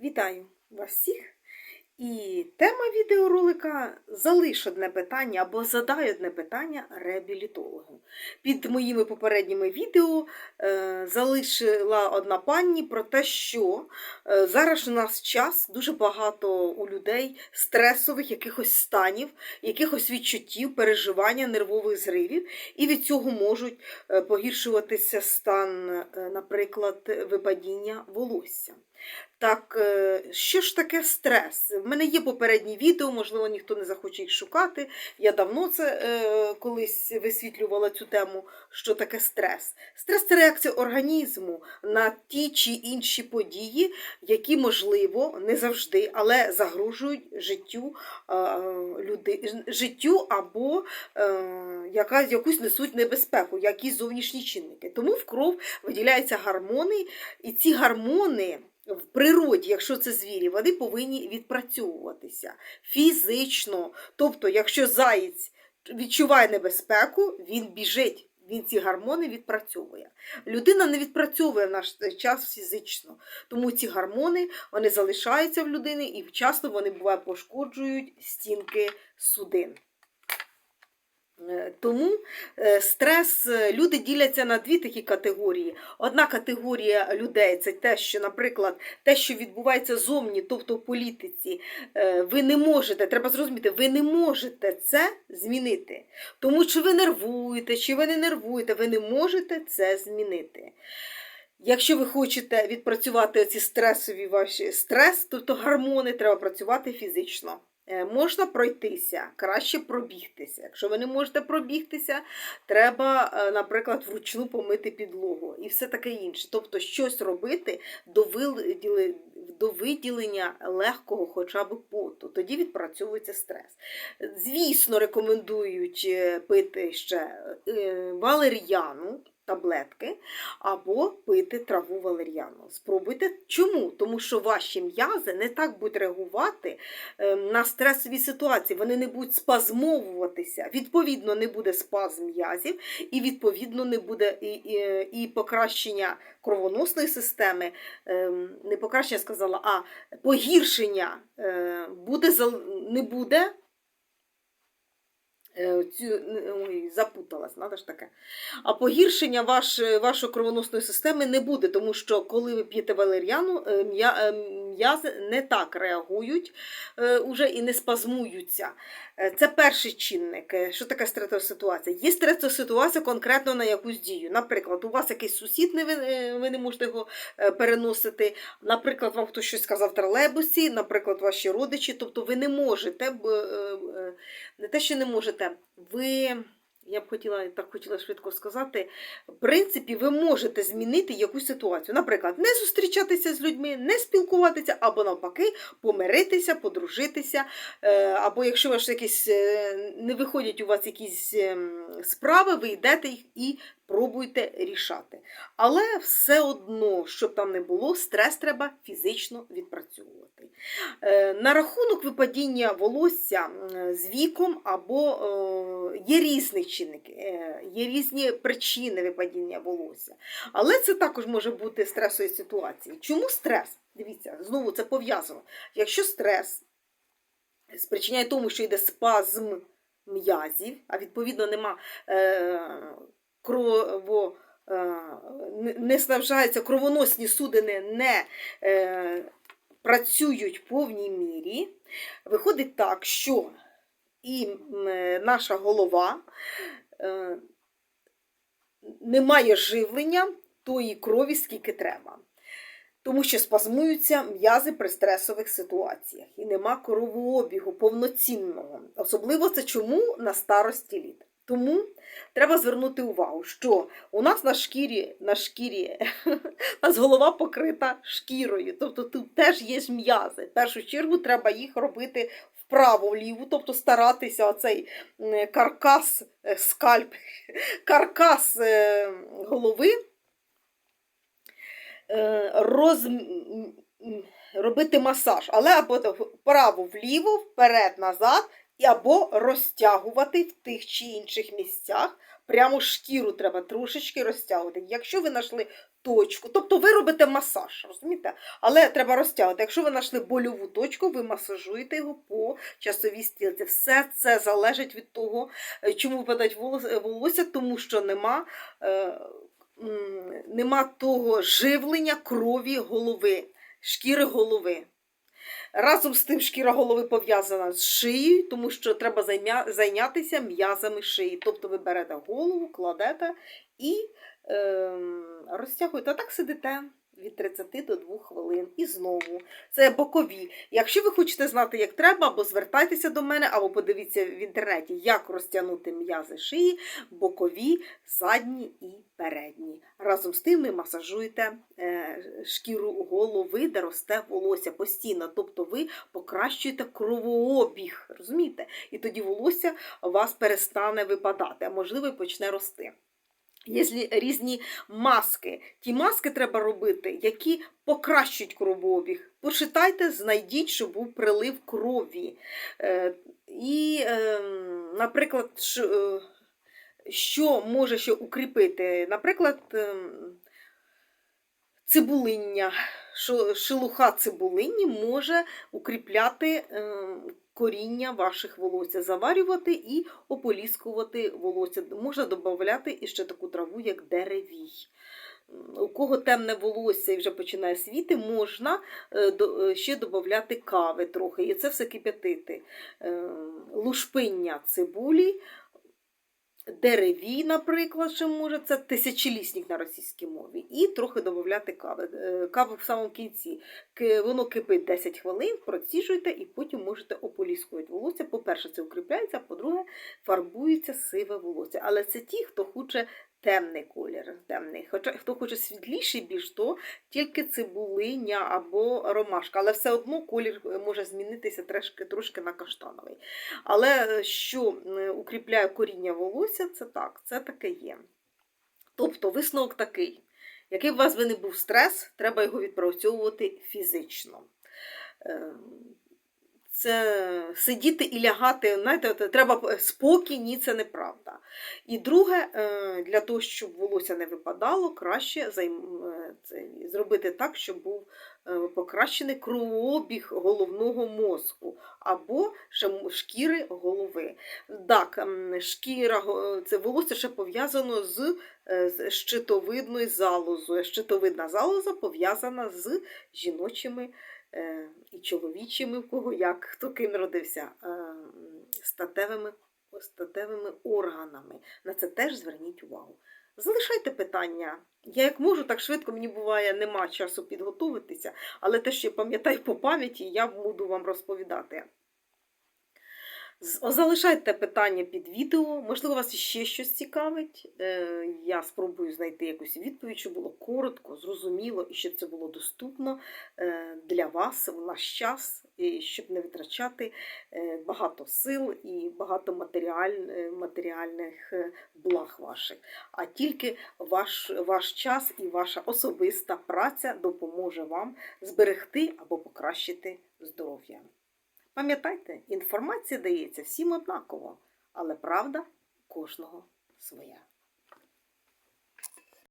Вітаю вас всіх! І тема відеоролика залиш одне питання або задай одне питання реабілітологу. Під моїми попередніми відео е, залишила одна пані про те, що е, зараз у нас час дуже багато у людей стресових якихось станів, якихось відчуттів, переживання, нервових зривів, і від цього можуть е, погіршуватися стан, е, наприклад, випадіння волосся. Так, е, що ж таке стрес? В мене є попередні відео, можливо, ніхто не захоче їх шукати. Я давно це е, колись висвітлювала цю тему, що таке стрес. Стрес це реакція організму на ті чи інші події, які, можливо, не завжди, але загрожують життю е, люди, життю або е, яка, якусь несуть небезпеку, якісь зовнішні чинники. Тому в кров виділяються гормони, і ці гормони в природі, якщо це звірі, вони повинні відпрацьовуватися фізично. Тобто, якщо заєць відчуває небезпеку, він біжить. Він ці гормони відпрацьовує. Людина не відпрацьовує в наш час фізично, тому ці гормони вони залишаються в людини і часто вони буває пошкоджують стінки судин. Е, Тому е, стрес е, люди діляться на дві такі категорії. Одна категорія людей це те, що, наприклад, те, що відбувається зовні, тобто в політиці, ви не можете, треба зрозуміти, ви не можете це змінити. Тому чи ви нервуєте, чи ви не нервуєте, ви не можете це змінити. Якщо ви хочете відпрацювати ці стресові ваші стрес, тобто гормони, треба працювати фізично. Е, Можна пройтися, краще пробігтися. Якщо ви не можете пробігтися, треба, е, наприклад, вручну помити підлогу і все таке інше. Тобто щось робити до виділення легкого хоча б поту. Тоді відпрацьовується стрес. Звісно, рекомендують е, пити ще валер'яну. Таблетки або пити траву валер'яну. Спробуйте. Чому? Тому що ваші м'язи не так будуть реагувати е, на стресові ситуації, вони не будуть спазмовуватися. Відповідно, не буде спазм м'язів, і відповідно не буде і, і, і покращення кровоносної системи, ем, не покращення сказала, а погіршення е, буде не буде. Е, Цю, ой, запуталась, надо ж таке. А погіршення ваш, вашої кровоносної системи не буде, тому що коли ви п'єте валер'яну, е, м'я- е, м'язи не так реагують е, уже і не спазмуються. Е, Це перший чинник. Е, Що таке стресова ситуація? Є стресова ситуація конкретно на якусь дію. Наприклад, у вас якийсь сусід, не ви, е, ви не можете його е, переносити. Наприклад, вам хтось щось сказав в тролейбусі, наприклад, ваші родичі. Тобто ви не можете, е, е, не те, що не можете, ви. Я б хотіла так хотіла швидко сказати. В принципі, ви можете змінити якусь ситуацію. Наприклад, не зустрічатися з людьми, не спілкуватися, або навпаки, помиритися, подружитися. Е, Або якщо ваш якісь е, не виходять у вас якісь ем, справи, ви йдете їх і пробуйте рішати. Але все одно, щоб там не було, стрес треба фізично відпрацьовувати. Е, На рахунок випадіння волосся з віком або е, є різні чинники, е, є різні причини випадіння волосся. Але це також може бути стресові ситуації. Чому стрес? Дивіться, знову це пов'язано. Якщо стрес спричиняє тому, що йде спазм м'язів, а відповідно нема крово. е, не- снабжаються кровоносні судини, не е, працюють в повній мірі, виходить так, що і е, наша голова не має живлення тої крові, скільки треба. Тому що спазмуються м'язи при стресових ситуаціях і нема кровообігу повноцінного. Особливо це чому на старості літ. Тому треба звернути увагу, що у нас на шкірі, на шкірі у нас голова покрита шкірою, тобто тут теж є м'язи. В першу чергу треба їх робити вправо-вліво, тобто старатися оцей каркас, е, скальп, каркас е, голови е, роз... робити масаж, але або вправо-вліво, вперед-назад, і або розтягувати в тих чи інших місцях. Прямо шкіру треба трошечки розтягувати. Якщо ви знайшли точку. Тобто ви робите масаж, розумієте? Але треба розтягувати. Якщо ви знайшли больову точку, ви масажуєте його по часовій стрілці. Все це залежить від того, е, чому випадають волосся, тому що нема. е, Нема того живлення крові голови, шкіри голови. Разом з тим шкіра голови пов'язана з шиєю, тому що треба зайнятися м'язами шиї. Тобто ви берете голову, кладете і ем, розтягуєте. А так сидите від 30 до 2 хвилин. І знову. Це бокові. Якщо ви хочете знати, як треба, або звертайтеся до мене, або подивіться в інтернеті, як розтягнути м'язи шиї, бокові, задні і передні. Разом з тим ви масажуєте е, шкіру голови, де росте волосся постійно. Тобто ви покращуєте кровообіг, розумієте? І тоді волосся у вас перестане випадати, а можливо, почне рости. Є різні маски. Ті маски треба робити, які покращують кровообіг. Почитайте, знайдіть, щоб був прилив крові. Е, І, е, наприклад, е, що може ще укріпити? Наприклад, ем, цибулиння, шелуха цибулині може укріпляти ем, коріння ваших волосся, заварювати і ополіскувати волосся. Можна додати іще таку траву, як деревій. У кого темне волосся і вже починає світи, можна е, е, ще додати кави трохи, і це все кип'ятити. Е, Лушпиння цибулі, деревій, наприклад, що може, це тисячолісник на російській мові, і трохи додати кави. Е, Каву в самому кінці. Воно кипить 10 хвилин, проціжуєте і потім можете ополіскувати волосся. По-перше, це укріпляється, по-друге, фарбується сиве волосся. Але це ті, хто хоче темний колір. Темний. Хоча хто хоче світліший більш, то тільки цибулиня або ромашка. Але все одно колір е, може змінитися трошки, трошки на каштановий. Але е, що укріпляє коріння волосся, це так, це таке є. Тобто висновок такий. Який б у вас би не був стрес, треба його відпрацьовувати фізично. Це сидіти і лягати, знаєте, треба спокій, ні, це неправда. І друге, е, для того, щоб волосся не випадало, краще е, зробити так, щоб був е, покращений кровообіг головного мозку або шкіри голови. Так, шкіра, це волосся ще пов'язано з, щитовидною залозою. Щитовидна залоза пов'язана з жіночими і чоловічими, в кого як, хто ким родився, е, статевими, статевими органами. На це теж зверніть увагу. Залишайте питання. Я як можу, так швидко мені буває, нема часу підготуватися, але те, що я пам'ятаю по пам'яті, я буду вам розповідати. Залишайте питання під відео, можливо, вас ще щось цікавить. Е, Я спробую знайти якусь відповідь, щоб було коротко, зрозуміло і щоб це було доступно е, для вас в наш час, і щоб не витрачати е, багато сил і багато матеріаль, матеріальних благ ваших. А тільки ваш, ваш час і ваша особиста праця допоможе вам зберегти або покращити здоров'я. Пам'ятайте, інформація дається всім однаково, але правда кожного своя.